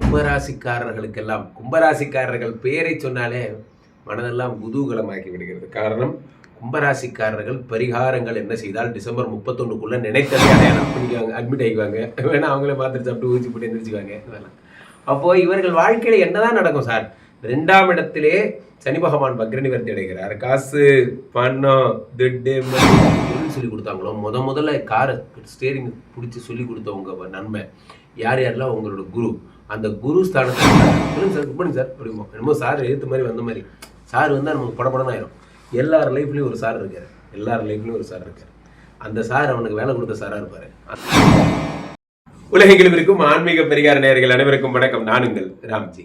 கும்பராசிக்காரர்களுக்கெல்லாம் கும்பராசிக்காரர்கள் பெயரை சொன்னாலே மனதெல்லாம் குதூகலமாக்கி விடுகிறது. காரணம் கும்பராசிக்காரர்கள் பரிகாரங்கள் என்ன செய்தால் டிசம்பர் முப்பத்தொன்னுக்குள்ளே நினைத்ததே அடையாளம் பண்ணிக்குவாங்க அட்மிட் ஆகிக்குவாங்க வேணா அவங்களே பார்த்துட்டு சாப்பிட்டு ஊசி போட்டு எந்திரிச்சுக்குவாங்க. இதெல்லாம். அப்போது இவர்கள் வாழ்க்கையில் என்னதான் நடக்கும் சார்? ரெண்டாம் இடத்திலே சனி பகவான் பக்ரனி வர்த்தி அடைகிறார். காசு பணம் திட்டு சொல்லி கொடுத்தாங்களோ? முத முதல்ல காரை ஸ்டேரிங் பிடிச்சி சொல்லி கொடுத்தவங்க நன்மை யார் யாரெல்லாம்? உங்களோட குரு. அந்த குரு ஸ்தானத்தில் சொல்லுங்க சார் குட் மார்னிங் சார். அப்படிமோ என்னமோ சார் எழுத்து மாதிரி வந்த மாதிரி. சார் வந்தால் நமக்கு படப்படம் ஆயிரும். எல்லார் லைஃப்லேயும் ஒரு சார் இருக்கார். எல்லார் லைஃப்லேயும் ஒரு சார் இருக்கார். அந்த சார் அவனுக்கு வேலை கொடுத்த சாராக இருப்பார். உலகெங்கிலும் இருக்கும் ஆன்மீக பெரியார் நேயர்கள் அனைவருக்கும் வணக்கம். நானுங்கள் ராம்ஜி.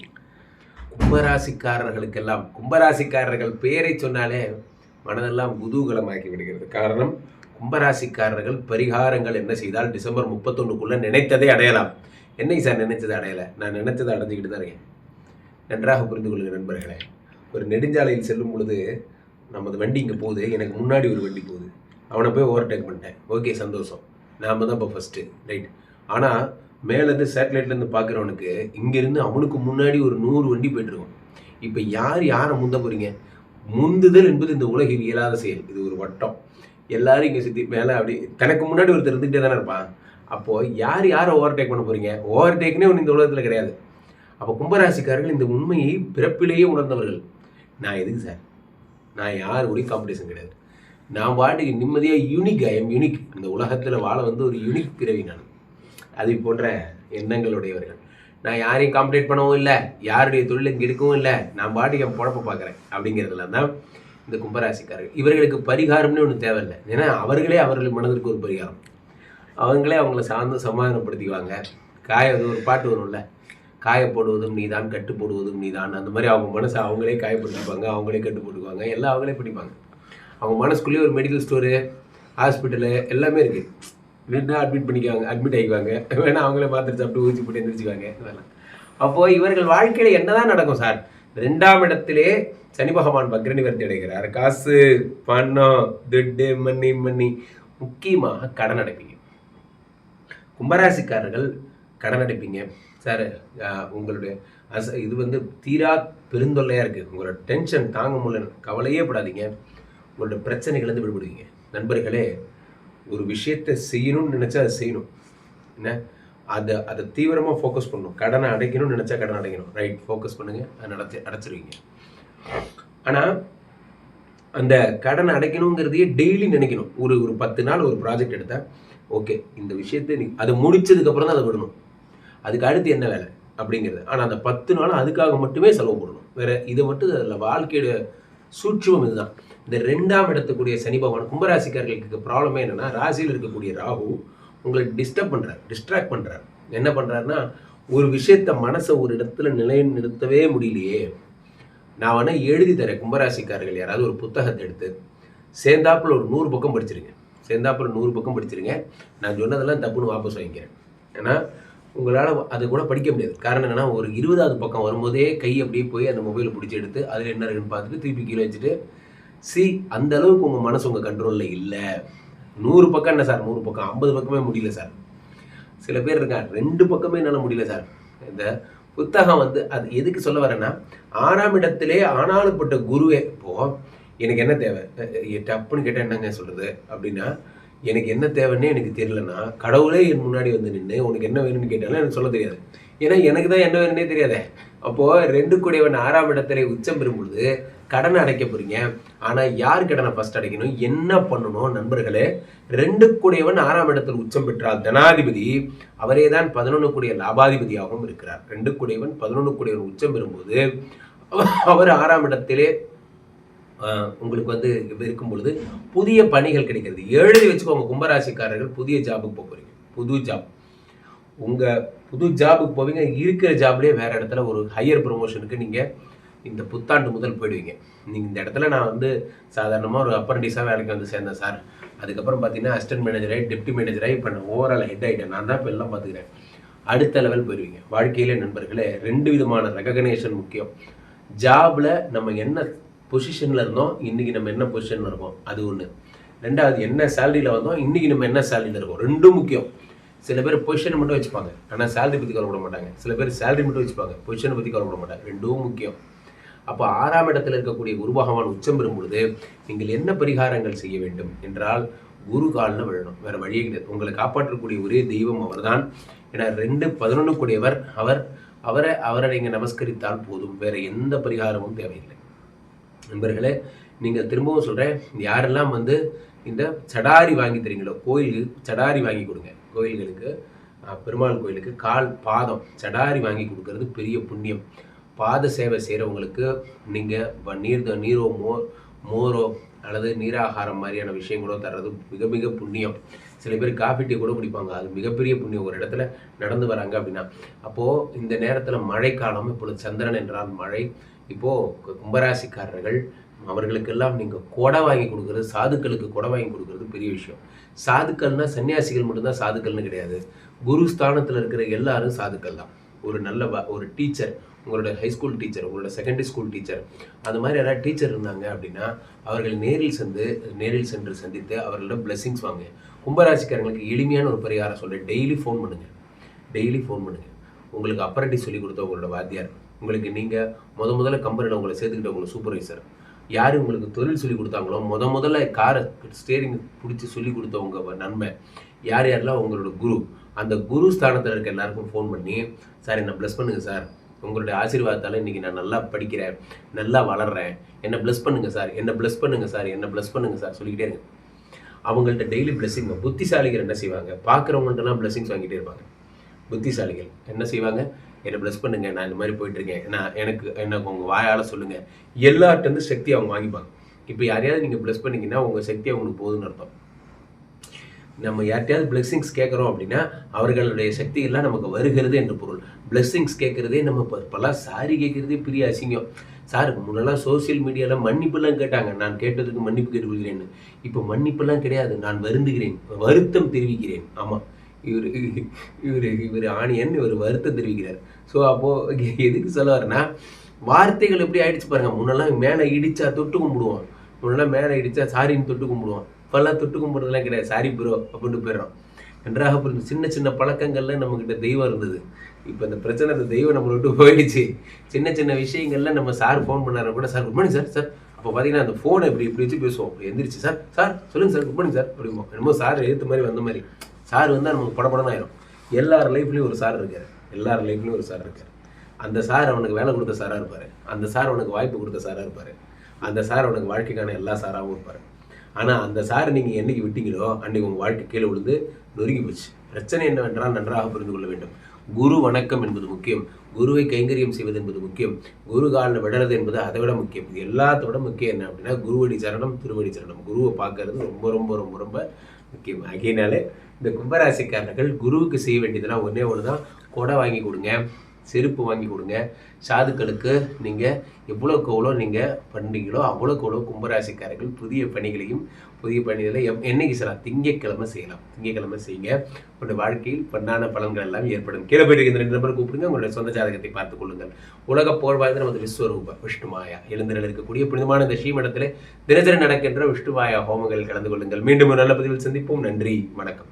கும்பராசிக்காரர்களுக்கெல்லாம் கும்பராசிக்காரர்கள் பெயரை சொன்னாலே மனதெல்லாம் குதூகலமாக்கி விடுகிறது காரணம் கும்பராசிக்காரர்கள் பரிகாரங்கள் என்ன செய்தால் டிசம்பர் முப்பத்தொன்றுக்குள்ளே நினைத்ததை அடையலாம். என்னைக்கு சார் நினைச்சதை அடையலை. நான் நினைச்சதை அடைஞ்சிக்கிட்டு தான் இருக்கேன். நன்றாக புரிந்து கொள்ளுங்க நண்பர்களே. ஒரு நெடுஞ்சாலையில் செல்லும் பொழுது நமது வண்டி இங்கே போகுது. எனக்கு முன்னாடி ஒரு வண்டி போகுது. அவனை போய் ஓவர்டேக் பண்ணிட்டேன். ஓகே சந்தோஷம். நாம தான் இப்போ ஃபஸ்ட்டு ரைட் ஆனால் மேலேருந்து சேட்டலைட்லேருந்து பார்க்குறவனுக்கு இங்கேருந்து அவனுக்கு முன்னாடி ஒரு நூறு வண்டி போயிட்டுருக்கும். இப்போ யார் யாரை முந்த போகிறீங்க முந்துதல் என்பது இந்த உலகில் இயலாத செயல். இது ஒரு வட்டம். எல்லாரும் இங்கே சுற்றி மேலே அப்படி தனக்கு முன்னாடி ஒருத்தர் இருந்துகிட்டே தானே இருப்பான். அப்போது யார் யாரை ஓவர்டேக் பண்ண போகிறீங்க ஓவர்டேக்னே ஒன்று இந்த உலகத்தில் கிடையாது. அப்போ கும்பராசிக்காரர்கள் இந்த உண்மையை பிறப்பிலேயே உணர்ந்தவர்கள். நான் எதுக்கு சார் நான் யார் கூட காம்படிஷன் கிடையாது. நான் பாட்டுக்கு நிம்மதியாக யூனிக் ஐ எம் யூனிக் இந்த உலகத்தில் வாழ வந்து ஒரு யூனிக் பிறவி நான். அது போன்ற எண்ணங்களுடையவர்கள். நான் யாரையும் காம்படேட் பண்ணவும் இல்லை. யாருடைய தொழிலை கெடுக்கவும் இல்லை. நான் பாட்டுக்கு என் பொழப்ப பார்க்குறேன். அப்படிங்கிறதுலாம் தான் இந்த கும்பராசிக்காரர்கள். இவர்களுக்கு பரிகாரம்னு ஒன்று தேவையில்லை. ஏன்னா அவர்களே அவர்கள் மனதிற்கு ஒரு பரிகாரம். அவங்களே அவங்கள சார்ந்து சமாதானப்படுத்திக்குவாங்க. காய அது ஒரு பாட்டு வரும்ல காய போடுவதும் நீதான் கட்டு போடுவதும் நீதான். அந்த மாதிரி அவங்க மனசை அவங்களே காயப்படுத்திப்பாங்க அவங்களே கட்டு போட்டுக்குவாங்க எல்லாம் அவங்களே பிடிப்பாங்க அவங்க மனசுக்குள்ளேயே ஒரு மெடிக்கல் ஸ்டோரு ஹாஸ்பிட்டலு எல்லாமே இருக்குது வேணா அட்மிட் பண்ணிக்குவாங்க அட்மிட் ஆகிக்குவாங்க வேணா அவங்களே மாத்திரை சாப்பிட்டு ஊசி போட்டு எந்திரிச்சுக்குவாங்க இதெல்லாம். அப்போது இவர்கள் வாழ்க்கையில் என்னதான் நடக்கும் சார்? ரெண்டாம் இடத்திலே சனி பகவான் பக்ரனி வர்த்தி அடைகிறார். காசு பணம் துட்டு மண்ணி மண்ணி முக்கியமாக கடன் அடைப்பீங்க. கும்பராசிக்காரர்கள் கடன் அடைப்பீங்க சார் உங்களுடைய அச இது வந்து தீரா பெருந்தொல்லையாக இருக்குது உங்களோட டென்ஷன் தாங்க முடியல. கவலையே படாதீங்க. உங்களோட பிரச்சனைகள்லேருந்து விடுபடுவீங்க. நண்பர்களே ஒரு விஷயத்தை செய்யணும்னு நினச்சா அதை செய்யணும். என்ன? அதை அதை தீவிரமாக ஃபோக்கஸ் பண்ணணும். கடனை அடைக்கணும்னு நினச்சா கடன் அடைக்கணும். ரைட் ஃபோக்கஸ் பண்ணுங்கள் அதை நடத்தி அடைச்சிருவீங்க. ஆனால் அந்த கடன் அடைக்கணுங்கிறதையே டெய்லி நினைக்கணும். ஒரு ஒரு பத்து நாள் ஒரு ப்ராஜெக்ட் எடுத்தா ஓகே இந்த விஷயத்தை நீ அதை முடிச்சதுக்கப்புறம் தான் அதை விடணும். அதுக்கு அடுத்து என்ன வேலை? அப்படிங்கிறது. ஆனால் அந்த பத்து நாளும் அதுக்காக மட்டுமே செலவு பண்ணணும் வேற இதை மட்டும் அதில் வாழ்க்கையோட சூட்சுமம் இதுதான். இந்த ரெண்டாம் இடத்துக்கூடிய சனி பகவான் கும்பராசிக்காரர்களுக்கு ப்ராப்ளமே என்னென்னா ராசியில் இருக்கக்கூடிய ராகு உங்களை டிஸ்டர்ப் பண்ணுறார் டிஸ்ட்ராக்ட் பண்ணுறார் என்ன பண்ணுறாருன்னா ஒரு விஷயத்த மனசை ஒரு இடத்துல நிலைநிறுத்தவே முடியலையே நான் வேணால் எழுதி தரேன். கும்பராசிக்காரர்கள் யாராவது ஒரு புத்தகத்தை எடுத்து சேர்ந்தாப்பில் ஒரு நூறு பக்கம் படிச்சிருங்க. சேர்ந்தாப்பில் நூறு பக்கம் படிச்சிருங்க. நான் சொன்னதெல்லாம் தப்புன்னு வாபஸ் வாங்கிக்கிறேன். ஏன்னா உங்களால் அது கூட படிக்க முடியாது. காரணம் என்னென்னா ஒரு இருபதாவது பக்கம் வரும்போதே கை அப்படியே போய் அந்த மொபைலை பிடிச்சி எடுத்து அதில் என்ன இருக்குன்னு பார்த்துட்டு திருப்பி கீழே வச்சுட்டு சி அந்த அளவுக்கு உங்கள் மனசு உங்கள் கண்ட்ரோலில் இல்லை. நூறு பக்கம் என்ன சார்? நூறு பக்கம். ஐம்பது பக்கமே முடியல சார். சில பேர் இருக்காங்க. ரெண்டு பக்கமே என்னால் முடியல சார். இந்த புத்தகம் வந்து அது எதுக்கு சொல்ல வரேன்னா ஆறாம் இடத்திலே ஆனாலுப்பட்ட குருவே இப்போ எனக்கு என்ன தேவை? டப்புன்னு கேட்டால் என்னங்க சொல்கிறது அப்படின்னா எனக்கு என்ன தேவைன்னே எனக்கு தெரியலன்னா கடவுளே என் முன்னாடி வந்து நின்று உனக்கு என்ன வேணும்னு கேட்டாலும் எனக்கு சொல்ல தெரியாது. ஏன்னா எனக்கு தான் என்ன வேணும்னே தெரியாதே. அப்போ ரெண்டு கூடியவன் ஆறாம் இடத்திலே உச்சம் பெறும்பொழுது கடனை அடைக்க போறீங்க. ஆனா யார் கடனை ஃபர்ஸ்ட் அடைக்கணும்? என்ன பண்ணணும் நண்பர்களே? ரெண்டு கூடியவன் ஆறாம் இடத்தில் உச்சம் பெற்றால் தனாதிபதி அவரே தான் பதினொன்று கூடிய லாபாதிபதியாகவும் இருக்கிறார். ரெண்டு கூடியவன் பதினொன்று கூடியவன் உச்சம் பெறும்போது அவர் ஆறாம் இடத்திலே உங்களுக்கு வந்து இருக்கும் பொழுது புதிய பணிகள் கிடைக்கிறது. எழுதி வச்சுக்கோங்க கும்பராசிக்காரர்கள் புதிய ஜாபுக்கு போக போறீங்க. புது ஜாப் உங்கள் புது ஜாபுக்கு போவீங்க இருக்கிற ஜாப்லேயே வேறு இடத்துல ஒரு ஹையர் ப்ரொமோஷனுக்கு நீங்கள் இந்த புத்தாண்டு முதல் போயிடுவீங்க. நீங்கள் இந்த இடத்துல நான் வந்து சாதாரணமாக ஒரு அப்ரண்டிஸாக வேலைக்கு வந்து சேர்ந்தேன் சார் அதுக்கப்புறம் பார்த்தீங்கன்னா அசிஸ்டன்ட் மேனேஜராகி டெப்டி மேனேஜராகி இப்போ நான் ஓவரால் ஹெட் ஆகிட்டேன் நான் தான் இப்போ எல்லாம் பார்த்துக்கிறேன் அடுத்த லெவல் போயிடுவீங்க. வாழ்க்கையிலே நண்பர்களே ரெண்டு விதமான ரெகக்னேஷன் முக்கியம். ஜாபில் நம்ம என்ன பொசிஷனில் இருந்தோம் இன்றைக்கி நம்ம என்ன பொசிஷனில் இருக்கோம்? அது ஒன்று ரெண்டாவது என்ன சேலரியில் வந்தோம் இன்றைக்கி நம்ம என்ன சேலரியில் இருக்கோம்? ரெண்டும் முக்கியம். சில பேர் பொசிஷனை மட்டும் வச்சுப்பாங்க. ஆனால் சேலரி பற்றி கவலைப்பட மாட்டாங்க. சில பேர் சேலரி மட்டும் வச்சுப்பாங்க. பொசிஷனை பற்றி கவலைப்பட மாட்டாங்க. ரெண்டும் முக்கியம். அப்போ ஆறாம் இடத்துல இருக்கக்கூடிய குரு பகவான் உச்சம் பெறும் பொழுது நீங்கள் என்ன பரிகாரங்கள் செய்ய வேண்டும் என்றால் குரு காலில் விழணும். வேற வழியே கிடையாது. உங்களை காப்பாற்றக்கூடிய ஒரே தெய்வம் அவர்தான். ஏன்னா ரெண்டு பதினொன்று கூடியவர் அவர் அவரை அவரை நீங்கள் நமஸ்கரித்தால் போதும். வேற எந்த பரிகாரமும் தேவையில்லை. நண்பர்களே நீங்கள் திரும்பவும் சொல்கிறேன் யாரெல்லாம் வந்து இந்த சடாரி வாங்கி தரீங்களோ கோயிலுக்கு சடாரி வாங்கி கொடுங்க. கோயில்களுக்கு பெருமாள் கோயிலுக்கு கால் பாதம் சடாரி வாங்கி கொடுக்கறது பெரிய புண்ணியம். பாத சேவை செய்கிறவங்களுக்கு நீங்கள் நீர் நீரோ மோர் மோரோ அல்லது நீராகாரம் மாதிரியான விஷயங்களோ தர்றது மிக மிக புண்ணியம். சில பேர் காஃபி டீ கூட குடிப்பாங்க. அது மிகப்பெரிய புண்ணியம். ஒரு இடத்துல நடந்து வராங்க அப்படின்னா. அப்போது இந்த நேரத்தில் மழைக்காலம் இப்பொழுது சந்திரன் என்றால் மழை. இப்போது கும்பராசிக்காரர்கள் அவர்களுக்கெல்லாம் நீங்கள் கொடை வாங்கி கொடுக்குறது சாதுக்களுக்கு கொடை வாங்கி கொடுக்குறது பெரிய விஷயம். சாதுக்கள்னால் சன்னியாசிகள் மட்டும்தான் சாதுக்கள்னு கிடையாது. குரு ஸ்தானத்தில் இருக்கிற எல்லாரும் சாதுக்கள் தான். ஒரு நல்ல ஒரு டீச்சர் உங்களோட ஹைஸ்கூல் டீச்சர் உங்களோட செகண்டரி ஸ்கூல் டீச்சர் அந்த மாதிரி யாராவது டீச்சர் இருந்தாங்க அப்படின்னா அவர்கள் நேரில் சென்று நேரில் சென்று சந்தித்து அவர்களிடம் பிளெஸிங்ஸ் வாங்க. கும்பராசிக்காரங்களுக்கு எளிமையான ஒரு பரிகாரம் சொல்கிறேன் டெய்லி ஃபோன் பண்ணுங்கள் டெய்லி ஃபோன் பண்ணுங்கள் உங்களுக்கு அப்ரண்டிஸ் சொல்லி கொடுத்த உங்களோட வாத்தியார். உங்களுக்கு நீங்கள் முத முதல்ல கம்பெனியில் உங்களை சேர்த்துக்கிட்ட உங்களை சூப்பர்வைசர் யார் உங்களுக்கு தொழில் சொல்லி கொடுத்தாங்களோ முத முதல்ல காரை ஸ்டேரிங் பிடிச்சி சொல்லி கொடுத்தவங்க நன்மை யார் யாரெல்லாம் உங்களோட குரு. அந்த குரு ஸ்தானத்தில் இருக்க எல்லாருக்கும் ஃபோன் பண்ணி சார் என்னை ப்ளஸ் பண்ணுங்கள் சார். உங்களுடைய ஆசீர்வாதத்தால் இன்னைக்கு நான் நல்லா படிக்கிறேன் நல்லா வளர்கிறேன் என்னை ப்ளஸ் பண்ணுங்கள் சார். என்னை ப்ளஸ் பண்ணுங்கள் சார். என்னை ப்ளஸ் பண்ணுங்கள் சார். சொல்லிக்கிட்டே இருங்க. அவங்கள்ட்ட டெய்லி பிளெஸிங் புத்திசாலிகள் என்ன செய்வாங்க? பார்க்குறவங்கள்ட்டலாம் பிளெஸிங்ஸ் வாங்கிட்டே இருப்பாங்க. புத்திசாலிகள். என்ன செய்வாங்க? என்னை ப்ளஸ் பண்ணுங்க நான் இந்த மாதிரி போயிட்டுருக்கேன். நான் எனக்கு எனக்கு உங்கள் வாயால் சொல்லுங்கள் எல்லார்ட்டேருந்து சக்தி அவங்க வாங்கிப்பாங்க. இப்போ யாரையாவது நீங்கள் ப்ளஸ் பண்ணிங்கன்னா உங்கள் சக்தி அவங்களுக்கு போகுதுன்னு அர்த்தம். நம்ம யார்ட்டையாவது பிளெஸ்ஸிங்ஸ் கேட்குறோம் அப்படின்னா அவர்களுடைய சக்திகள்லாம் நமக்கு வருகிறது என்று பொருள். பிளெஸ்ஸிங்ஸ் கேட்குறதே நம்ம இப்போல்லாம் சாரி கேட்குறதே பெரிய அசிங்கம். சார் முன்னெல்லாம் சோஷியல் மீடியாவில் மன்னிப்புலாம் கேட்டாங்க. நான் கேட்டதுக்கு மன்னிப்பு கேட்டுக்கொள்கிறேன்னு. இப்போ மன்னிப்புலாம் கிடையாது. நான் வருந்துகிறேன். வருத்தம் தெரிவிக்கிறேன். ஆமாம் இவர் இவர் இவர் ஆணியன் இவர் வருத்தம் தெரிவிக்கிறார். ஸோ அப்போது எதுக்கு சொல்ல வரேன்னா வார்த்தைகள் எப்படி ஆயிடுச்சு பாருங்கள் முன்னெல்லாம் மேலே இடிச்சா தொட்டு கும்பிடுவோம் முன்னெல்லாம் மேலே இடிச்சா சாரின்னு தொட்டு கும்பிடுவோம் இப்போல்லாம் தொட்டு கும்பிட்றதுலாம் கிடையாது. சாரி ப்ரோ அப்படின்ட்டு போயிடுறோம் நன்றாக புரிஞ்சு சின்ன சின்ன பழக்கங்கள்ல நம்மக்கிட்ட தெய்வம் இருந்தது. இப்போ இந்த பிரச்சனை இந்த தெய்வம் நம்மளை விட்டு போயிடுச்சு. சின்ன சின்ன விஷயங்கள்ல நம்ம சார் ஃபோன் பண்ணாரு கூட sir good morning sir sir அப்போ பார்த்தீங்கன்னா அந்த ஃபோனை இப்படி இப்படி வச்சு பேசுவோம். அப்படி எந்திரிச்சு சார் சார் சொல்லுங்கள் சார் குட் மார்னிங் சார் அப்படிமோ என்னமோ சார் எழுத்து மாதிரி வந்த மாதிரி. சார் வந்து நமக்கு படப்படன்னு ஆயிரும் எல்லார் லைஃப்லேயும் ஒரு சார் இருக்கார். எல்லார் லைஃப்லேயும் ஒரு சார் இருக்கார். அந்த சார் அவனுக்கு வேலை கொடுத்த சாராக இருப்பார். அந்த சார் அவனுக்கு வாய்ப்பு கொடுத்த சாராக இருப்பார். அந்த சார் அவனுக்கு வாழ்க்கைக்கான எல்லா சாராகவும் இருப்பார். ஆனால் அந்த சார் நீங்கள் என்னைக்கு விட்டீங்களோ அன்னைக்கு உங்கள் வாழ்க்கை கீழே விழுந்து நொறுங்கி போச்சு. பிரச்சனை என்னவென்றால் நன்றாக புரிந்து கொள்ள வேண்டும். குரு வணக்கம் என்பது முக்கியம். குருவை கைங்கரியம் செய்வது என்பது முக்கியம். குரு காலில் விடுறது என்பது அதை விட முக்கியம். இது எல்லாத்த விட முக்கியம் என்ன அப்படின்னா குருவடி சரணம் திருவடி சரணம். குருவை பார்க்கறது ரொம்ப ரொம்ப ரொம்ப ரொம்ப முக்கியம் ஆகையினாலே இந்த கும்பராசிக்காரர்கள் குருவுக்கு செய்ய வேண்டியதெல்லாம் ஒன்றே ஒன்று தான் கொடை வாங்கி கொடுங்க. செருப்பு வாங்கி கொடுங்க. சாதுக்களுக்கு நீங்கள் எவ்வளோக்கு எவ்வளோ நீங்கள் பண்ணீங்களோ அவ்வளோக்கு எவ்வளோ கும்பராசிக்காரர்கள் புதிய பணிகளையும் புதிய பணிகளை எப் என்னைக்கு செய்யலாம்? திங்கட்கிழமை செய்யலாம். திங்கக்கிழமை செய்யுங்க. உங்களுடைய வாழ்க்கையில் பண்ணான பலன்கள் எல்லாம் ஏற்படும். கீழே போயிட்டு இந்த ரெண்டு நம்பர் கூப்பிடுங்க. உங்களுடைய சொந்த ஜாதகத்தை பார்த்துக் கொள்ளுங்கள். உலக போர் வாய்ந்த நமது விஸ்வரூப விஷ்ணுமாயா எழுந்திரல் இருக்கக்கூடிய புனிதமான இந்த ஸ்ரீமடத்தில் தினசரி நடக்கின்ற விஷ்ணுமாயா ஹோமங்கள் கலந்து கொள்ளுங்கள். மீண்டும் ஒரு நல்ல பதிவில் சந்திப்போம். நன்றி. வணக்கம்.